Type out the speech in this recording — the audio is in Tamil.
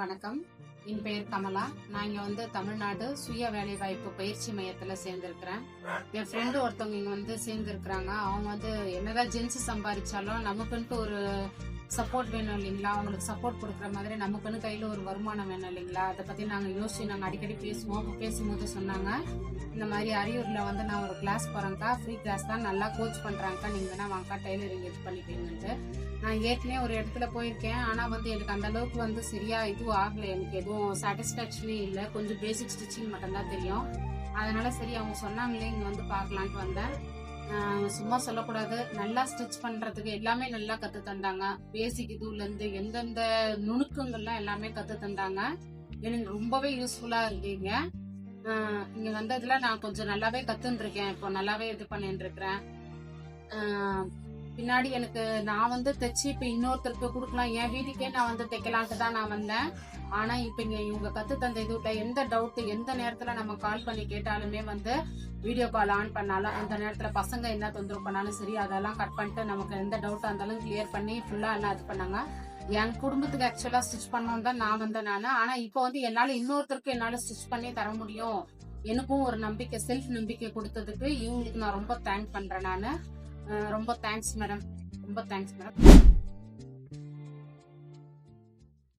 வணக்கம். என் பெயர் கமலா. நான் இங்க வந்து தமிழ்நாடு சுய வேலைவாய்ப்பு பயிற்சி மையத்துல சேர்ந்திருக்கிறேன். என் ஃப்ரெண்டு ஒருத்தவங்க இங்க வந்து சேர்ந்திருக்கிறாங்க. அவங்க வந்து என்னதான் ஜென்ஸ் சம்பாதிச்சாலும் நமக்குன்ட்டு ஒரு சப்போர்ட் வேணும் இல்லைங்களா? அவங்களுக்கு சப்போர்ட் கொடுக்குற மாதிரி நமக்குன்னு கையில் ஒரு வருமானம் வேணும் இல்லைங்களா? அதை பற்றி நாங்கள் யோசிச்சு நாங்கள் அடிக்கடி பேசுவோம். பேசும்போது சொன்னாங்க இந்த மாதிரி அரியூரில் வந்து நான் ஒரு கிளாஸ் போகிறேங்க்கா ஃப்ரீ கிளாஸ் தான். நல்லா கோச் பண்ணுறாங்கக்கா நீங்கள் வேணா வாங்கக்கா டெய்லரிங் இது பண்ணிக்கிறீங்கன்ட்டு நான் ஏற்கனவே ஒரு இடத்துல போயிருக்கேன். ஆனால் வந்து எனக்கு அந்த அளவுக்கு வந்து சரியா இதுவும் ஆகலை. எனக்கு எதுவும் சாட்டிஸ்ஃபேக்ஷனே இல்லை. கொஞ்சம் பேசிக் ஸ்டிச்சிங் மட்டும்தான் தெரியும். அதனால சரி அவங்க சொன்னாங்களே இங்கே வந்து பார்க்கலான்ட்டு வந்தேன். சும்மா சொல்லக்கூடாது. நல்லா ஸ்டிச் பண்றதுக்கு எல்லாமே நல்லா கத்து தந்தாங்க. பேசிக் இதுல இருந்து எந்தெந்த நுணுக்கங்கள்லாம் எல்லாமே கத்து தந்தாங்க. எனக்கு ரொம்பவே யூஸ்ஃபுல்லா இருக்கீங்க இங்க வந்ததுல நான் கொஞ்சம் நல்லாவே கத்துருக்கேன் இருக்கேன் இப்போ நல்லாவே இது பண்ணிட்டு இருக்கிறேன் பின்னாடி எனக்கு நான் வந்து தைச்சு இப்ப இன்னொருத்தருக்கு கொடுக்கலாம். என் வீட்டுக்கே நான் வந்து தைக்கலான்ட்டு தான் நான் வந்தேன். ஆனா இப்ப இங்க இவங்க கத்து தந்த இது எந்த டவுட் எந்த நேரத்துல நம்ம கால் பண்ணி கேட்டாலுமே வந்து வீடியோ கால் ஆன் பண்ணாலும் அந்த நேரத்துல பசங்க என்ன தொந்தரவு பண்ணாலும் சரி அதெல்லாம் கட் பண்ணிட்டு நமக்கு எந்த டவுட்டா இருந்தாலும் கிளியர் பண்ணி ஃபுல்லா என்ன இது பண்ணாங்க? என் குடும்பத்துக்கு ஆக்சுவலா ஸ்டிச் பண்ணணும் தான் நான் வந்தேன் நானு. ஆனா இப்போ வந்து என்னால இன்னொருத்தருக்கு என்னால ஸ்டிச் பண்ணி தர முடியும். எனக்கும் ஒரு நம்பிக்கை செல்ஃப் நம்பிக்கை கொடுத்ததுக்கு இவங்களுக்கு நான் ரொம்ப தேங்க் பண்றேன் நானு. ரொம்ப தேங்க்ஸ் மேடம் ரொம்ப தேங்க்ஸ் மேடம்